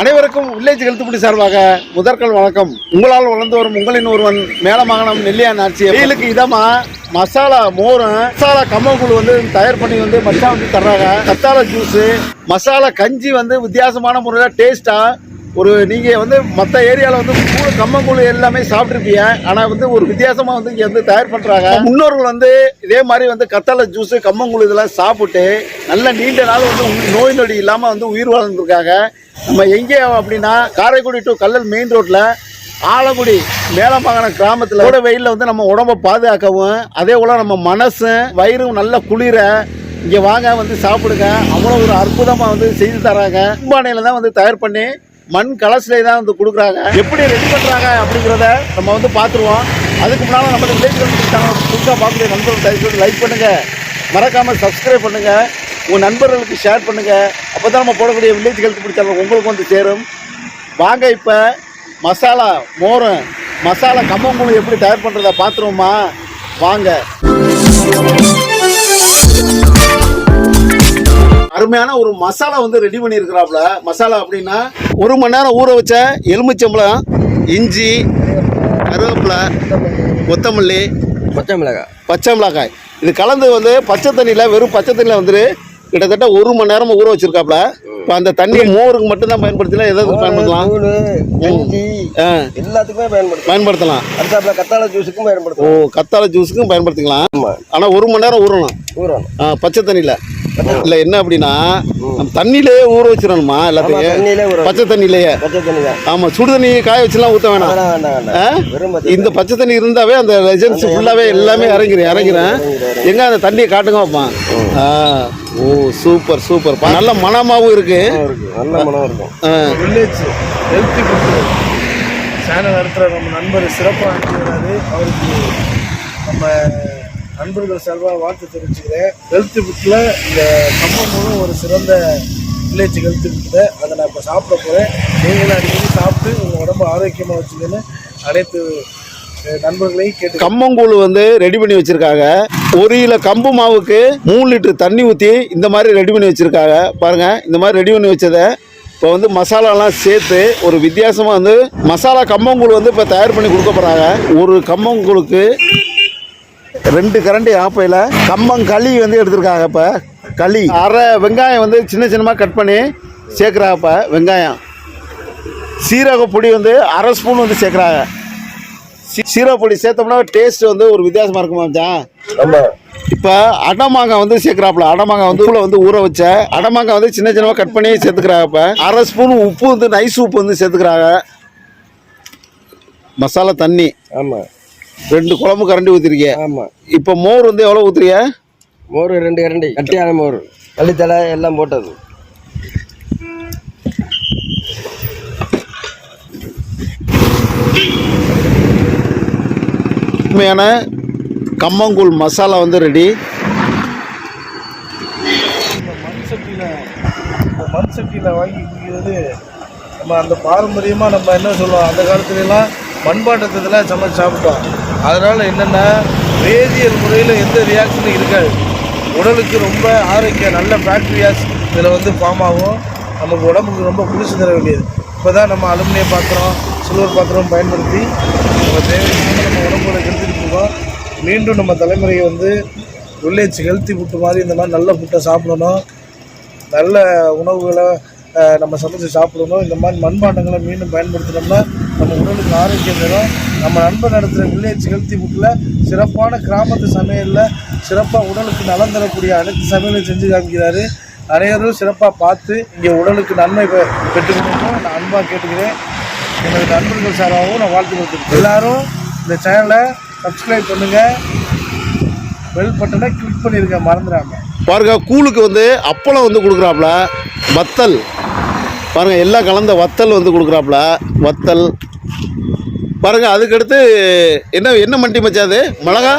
அனைவருக்கும் வில்லேஜ் கழுத்துப்படி சார்பாக முதற்கல் வணக்கம். உங்களால் வளர்ந்து வரும் உங்களின் ஒருவன் மேலமாகனம் நெல்லியா நாச்சி வெயிலுக்கு இதமா? மசாலா மோரும் மசாலா கம்மங்கூழ் வந்து தயார் பண்ணி வந்து மச்சான் வந்து தர்றாங்க. கத்தாழை ஜூஸு மசாலா கஞ்சி வந்து வித்தியாசமான முறையில் டேஸ்ட்டாக ஒரு நீங்கள் வந்து மற்ற ஏரியாவில் வந்து கூழ் கம்மங்கூழ் எல்லாமே சாப்பிட்ருப்பீங்க ஆனால் வந்து ஒரு வித்தியாசமாக வந்து இங்கே வந்து தயார் பண்ணுறாங்க முன்னோர்கள் வந்து இதே மாதிரி வந்து கத்தாழை ஜூஸு கம்மங்கூழ் இதெல்லாம் சாப்பிட்டு நல்ல நீண்ட நாள் வந்து நோய் நொடி இல்லாமல் வந்து உயிர் வாழ்ந்துருக்காங்க. நம்ம எங்கே அப்படின்னா காரைக்குடி டு கல்லல் மெயின் ரோட்டில் ஆலங்குடி மேலமாகாண கிராமத்தில் கூட வெயிலில் வந்து நம்ம உடம்ப பாதுகாக்கவும் அதே போல் நம்ம மனசும் வயிறும் நல்ல குளிர இங்கே வாங்க வந்து சாப்பிடுங்க. அவ்வளோ ஒரு அற்புதமாக வந்து செய்து தராங்க. கும்பானையில் தான் வந்து தயார் பண்ணி மண் கலசிலே தான் வந்து கொடுக்குறாங்க. எப்படி ரெடி பண்ணுறாங்க அப்படிங்கிறத நம்ம வந்து பார்த்துருவோம். அதுக்கு முன்னால் நம்ம வில்லேஜ் சேனல் புதுசாக பார்க்கக்கூடிய நண்பர்கள் தயவு செய்து லைக் பண்ணுங்கள் மறக்காமல் சப்ஸ்கிரைப் பண்ணுங்கள் உங்கள் நண்பர்களுக்கு ஷேர் பண்ணுங்கள் அப்போ தான் நம்ம போடக்கூடிய வில்லேஜ் ஹெல்த் பிடிச்சாலும் உங்களுக்கு வந்து சேரும். வாங்க இப்போ மசாலா மோரும் மசாலா கம்மங்கூழ் எப்படி தயார் பண்ணுறத பார்த்துருவோமா? வாங்க. அருமையான ஒரு மசாலா வந்து ரெடி பண்ணியிருக்கிறாப்புல. மசாலா அப்படின்னா ஒரு மணி நேரம் ஊற வச்ச எலுமிச்சம்பழம் இஞ்சி கருவேப்பிலை கொத்தமல்லி பச்சை மிளகாய். பச்சை மிளகாய். இது கலந்து வந்து பச்சை தண்ணியில் வெறும் பச்சை தண்ணியில் வந்து கிட்டத்தட்ட ஒரு மணி நேரமா ஊற வச்சிருக்காப்புல. இப்போ அந்த தண்ணி மோருக்கு மட்டும்தான் பயன்படுத்தலாம் எதாவது பயன்படுத்தலாம்? எல்லாத்துக்குமே பயன்படுத்தும் பயன்படுத்தலாம். அடுத்தாப்புல கத்தாழை ஜூஸுக்கும் ஓ பயன்படுத்தும் கத்தாழை ஜூஸுக்கும் பயன்படுத்திக்கலாம். ஆனால் ஒரு மணி நேரம் ஊறணும். ஊறணும். பச்சை தண்ணியில். இல்லை என்ன அப்படின்னா நம்ம தண்ணியிலேயே ஊற வச்சிடணுமா எல்லாத்தையும்? பச்சை தண்ணியிலேயே. தான் ஆமாம் சுடு தண்ணி காய வச்சுலாம் ஊற்ற வேணாம். இந்த பச்சை தண்ணி இருந்தாவே அந்த லெஜன்ஸ் ஃபுல்லாவே எல்லாமே இறங்கிறேன் இறங்கிறேன். எங்க அந்த தண்ணியை காட்டுங்க வைப்பான் ஓ சூப்பர் சூப்பர். நல்ல மனமாவும் இருக்கு. இருக்கு நல்ல மனம் இருக்கும் வில்லேஜ் ஹெல்த்தி ஃபுட்டு சேனல் நடத்துகிற நம்ம நண்பர் சிறப்பாக நடத்துகிறாரு அவருக்கு நம்ம நண்பர்கள் சார்பாக வாழ்த்து தெரிவிச்சுக்கிறேன். ஹெல்த்தி ஃபுட்டில் இந்த கம்பங்களும் ஒரு சிறந்த வில்லேஜ் ஹெல்த்தி ஃபுட்டு அதை நான் இப்போ சாப்பிட போகிறேன் நீங்களும் அடிக்கடி சாப்பிட்டு உங்கள் உடம்பு ஆரோக்கியமாக வச்சுக்கன்னு அனைத்து நண்பர்களையும் கேட்டு கம்மங்கூழ் வந்து ரெடி பண்ணி வச்சிருக்காங்க. ஒரு கிலோ கம்பு மாவுக்கு மூணு லிட்டர் தண்ணி ஊற்றி இந்த மாதிரி ரெடி பண்ணி வச்சிருக்காங்க. பாருங்க இந்த மாதிரி ரெடி பண்ணி வச்சதை இப்போ வந்து மசாலாலாம் சேர்த்து ஒரு வித்தியாசமாக வந்து மசாலா கம்பங்கூழ் வந்து இப்போ தயார் பண்ணி கொடுக்க போகிறாங்க ஒரு கம்மங்கூழுக்கு ரெண்டு கரண்டி ஆப்பையில் கம்மங்களி வந்து எடுத்திருக்காங்க இப்போ. களி. அரை வெங்காயம் வந்து சின்ன சின்னமாக கட் பண்ணி சேர்க்குறாங்க இப்போ வெங்காயம். சீரக பொடி வந்து அரை ஸ்பூன் வந்து சேர்க்குறாங்க. சீரக பொடி சேர்த்தோம்னா டேஸ்ட் வந்து ஒரு வித்தியாசமாக இருக்குமா மச்சான்? ஆமா. இப்போ அடமாங்காய் வந்து சேர்க்குறாப்புல. அடமாங்காய் வந்து உள்ள வந்து ஊற வச்ச அடமாங்காய் வந்து சின்ன சின்னமாக கட் பண்ணி சேர்த்துக்கிறாங்க இப்போ. அரை ஸ்பூன் உப்பு வந்து நைஸ் உப்பு வந்து சேர்த்துக்கிறாங்க. மசாலா தண்ணி. ஆமா. ரெண்டு குழம்பு கரண்டி ஊற்றிருக்கீங்க ஆமா. இப்போ மோர் வந்து எவ்வளோ ஊற்றுறீங்க மோர் ரெண்டு கரண்டி. கட்டியான மோர். கள்ளித்தலை எல்லாம் போட்டது. அருமையான கம்மங்கூழ் மசாலா வந்து ரெடி இந்த மண் சட்டியில் இந்த மண் சட்டியில் வாங்கி குடிக்கிறது நம்ம அந்த பாரம்பரியமாக நம்ம என்ன சொல்லுவோம்? அந்த காலத்துலலாம் மண்பாட்டத்தில் சமைச்சு சாப்பிட்டோம். அதனால் என்னென்னா வேதியியல் முறையில் எந்த ரியாக்ஷனும் இருக்காது. உடலுக்கு ரொம்ப ஆரோக்கியம் நல்ல பாக்டீரியாஸ் இதில் வந்து ஃபார்ம் ஆகும். நமக்கு உடம்புக்கு ரொம்ப குளிச்சு தர வேண்டியது. இப்போ தான் நம்ம அலுமினிய பாத்திரம் சில்வர் பாத்திரம் பயன்படுத்தி நம்ம தேவையான நம்ம உடம்புல கெடுத்துட்டு இருக்கோம் மீண்டும் நம்ம தலைமுறையை வந்து வில்லேஜ் ஹெல்த்தி ஃபுட்டு மாதிரி இந்த மாதிரி நல்ல ஃபுட்டை சாப்பிடணும். நல்ல உணவுகளை நம்ம சமைச்சு சாப்பிடணும். இந்த மாதிரி மண்பாண்டங்களை மீண்டும் பயன்படுத்தினோம்னா நம்ம உடலுக்கு ஆரோக்கியம் தரும். நம்ம நண்பர் நடத்துகிற வில்லேஜ் ஹெல்த்தி ஃபுட்டில் சிறப்பான கிராமத்து சமையலில் சிறப்பாக உடலுக்கு நலம் தரக்கூடிய அனைத்து சமையலையும் செஞ்சு காமிக்கிறாரு. அனைவரும் சிறப்பாக பார்த்து இங்கே உடலுக்கு நன்மை பெற்றுக்கணும்னு நான் அன்பாக கேட்டுக்கிறேன். எனது நண்பர்கள் சார்பாகவும் நான் வாழ்த்து கொடுத்துருக்கேன். எல்லாரும் இந்த சேனலை சப்ஸ்கிரைப் பண்ணுங்கள் பெல் பட்டனை கிளிக் பண்ணிருங்க மறந்துடாம. பாருங்க கூழுக்கு வந்து அப்பளம் வந்து கொடுக்குறாப்புல வத்தல். பாருங்க எல்லாம் கலந்த வத்தல் வந்து கொடுக்குறாப்புல வத்தல். பாருங்க அதுக்கடுத்து என்ன என்ன மண்டி மச்சான் அது? மிளகா?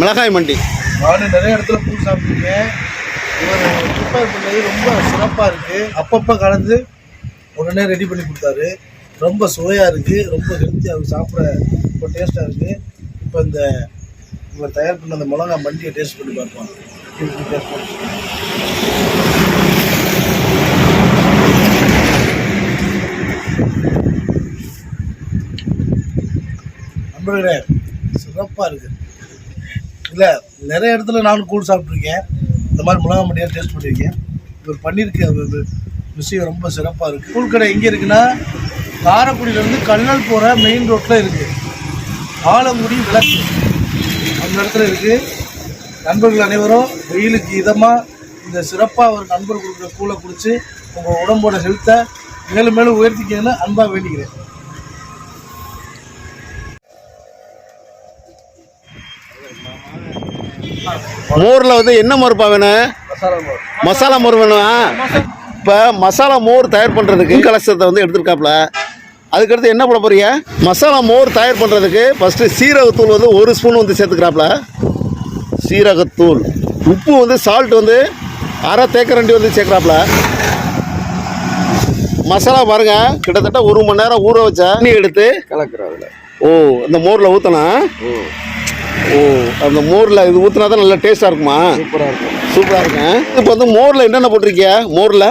மிளகாய் மண்டி. நானும் நிறைய இடத்துல பூ சாப்பிட்ருக்கேன் இவர் ப்ரிப்பேர் பண்ணது ரொம்ப சிறப்பாக இருக்குது அப்பப்போ கலந்து உடனே ரெடி பண்ணி கொடுத்தாரு. ரொம்ப சுவையாக இருக்குது ரொம்ப ஹெல்த்தியாக சாப்பிட ரொம்ப டேஸ்ட்டாக இருக்குது இப்போ இந்த இவர் தயார் பண்ண அந்த மிளகா மண்டியை டேஸ்ட் பண்ணி பார்ப்போம் எப்படி பண்ணி. நண்பர்களே சிறப்பாக இருக்குது இல்லை நிறைய இடத்துல நானும் கூழ் சாப்பிட்ருக்கேன் இந்த மாதிரி மிளகா மண்டியாக டேஸ்ட் பண்ணியிருக்கேன் இவர் பண்ணியிருக்க விஷயம் ரொம்ப சிறப்பாக இருக்குது கூழ் கடை எங்கே இருக்குன்னா காரைக்குடியிலேருந்து கல்லல் போகிற மெயின் ரோட்டில் இருக்குது ஆலங்குடி விளக்கு. அந்த இடத்துல இருக்குது நண்பர்கள் அனைவரும் வெயிலுக்கு இதமாக இந்த சிறப்பாக ஒரு நண்பர் கொடுக்குற கூழை குடிச்சு உங்கள் உடம்போட ஹெல்த்தை மேலும் மேலும் உயர்த்திக்கணும்னு அன்பாக வேண்டிக்கிறேன். மோரில் வந்து என்ன மோர்ப்பா வேணும் மசாலா மோர். மசாலா மோர் வேணும்? இப்போ மசாலா மோர் தயார் பண்ணுறதுக்கு கலசத்தை வந்து எடுத்துருக்காப்புல அதுக்கடுத்து என்ன பண்ண போறீங்க? மசாலா மோர் தயார் பண்ணுறதுக்கு ஃபஸ்ட்டு சீரகத்தூள் வந்து ஒரு ஸ்பூன் வந்து சேர்த்துக்கிறாப்புல சீரகத்தூள். உப்பு வந்து சால்ட் வந்து அரை தேக்கரண்டி வந்து சேர்க்குறாப்புல மசாலா பாருங்க கிட்டத்தட்ட ஒரு மணி நேரம் ஊற வச்ச தண்ணி எடுத்து கலக்குறோம் அதில். ஓ இந்த மோரில் ஊற்றணும் ம் ஓ அந்த மோரில் இது ஊற்றினா தான் நல்லா டேஸ்ட்டாக இருக்குமா? சூப்பராக இருக்கும். சூப்பராக இருக்கும். இப்போ வந்து மோரில் என்னென்ன போட்டிருக்கிய மோரில்?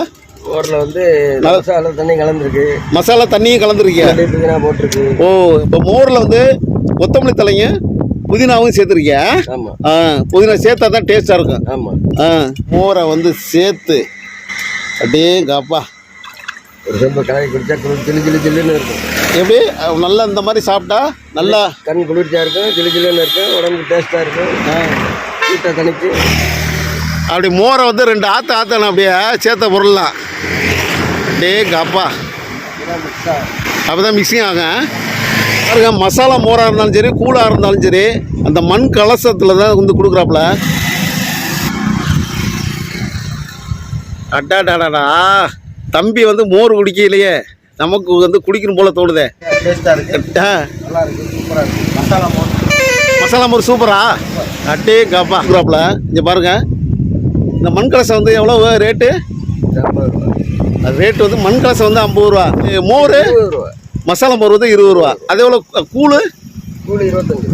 ஓரில் வந்து மசாலா தண்ணி கலந்துருக்கு. மசாலா தண்ணியும் கலந்துருக்கிய மல்லி புதினா போட்டிருக்கு. ஓ இப்போ மோரில் வந்து கொத்தமல்லி தலையும் புதினாவும் சேர்த்துருக்கிய ஆ புதினா சேர்த்தா தான் டேஸ்ட்டாக இருக்கும். ஆமாம் ஆ மோரை வந்து சேர்த்து அப்படியே கப்பா. ஒரு செம்பு கலக்கி குடிச்சா குளிர் ஜிலு ஜிலு ஜில்லுன்னு இருக்கும். எப்படி? நல்லா இந்த மாதிரி சாப்பிட்டா நல்லா கண் குளிர்ச்சியாக இருக்கும் ஜிலு ஜில்லுன்னு இருக்கும் உடம்புக்கு டேஸ்ட்டாக இருக்கும். வீட்டை தனிக்கு அப்படி மோரை வந்து ரெண்டு ஆற்று ஆற்றணும் அப்படியே சேர்த்த பொருள்லாம். அப்படியே கப்பா. அப்போ தான் மிக்சிங் ஆகும் பாருங்க மசாலா மோராக இருந்தாலும் சரி கூழாக இருந்தாலும் சரி அந்த மண் கலசத்தில் தான் வந்து கொடுக்குறாப்புல. அட்டாடாடாடா தம்பி வந்து மோர் குடிக்கலையே. நமக்கு வந்து குடிக்கணும் போல தோணுதே. மோர். மசாலா மோர் சூப்பரா அட்டே காப்பா. கொடுக்குறாப்புல. இங்கே பாருங்க. இந்த மண் கலசம் வந்து எவ்வளோ ரேட்டு ரேட்டு வந்து மண் கலசம் வந்து ஐம்பது ரூபா. மோர் மசாலா மோர் வந்து இருபது ரூபா. அதே எவ்வளோ கூழ்? கூலி இருபத்தஞ்சு ரூபா.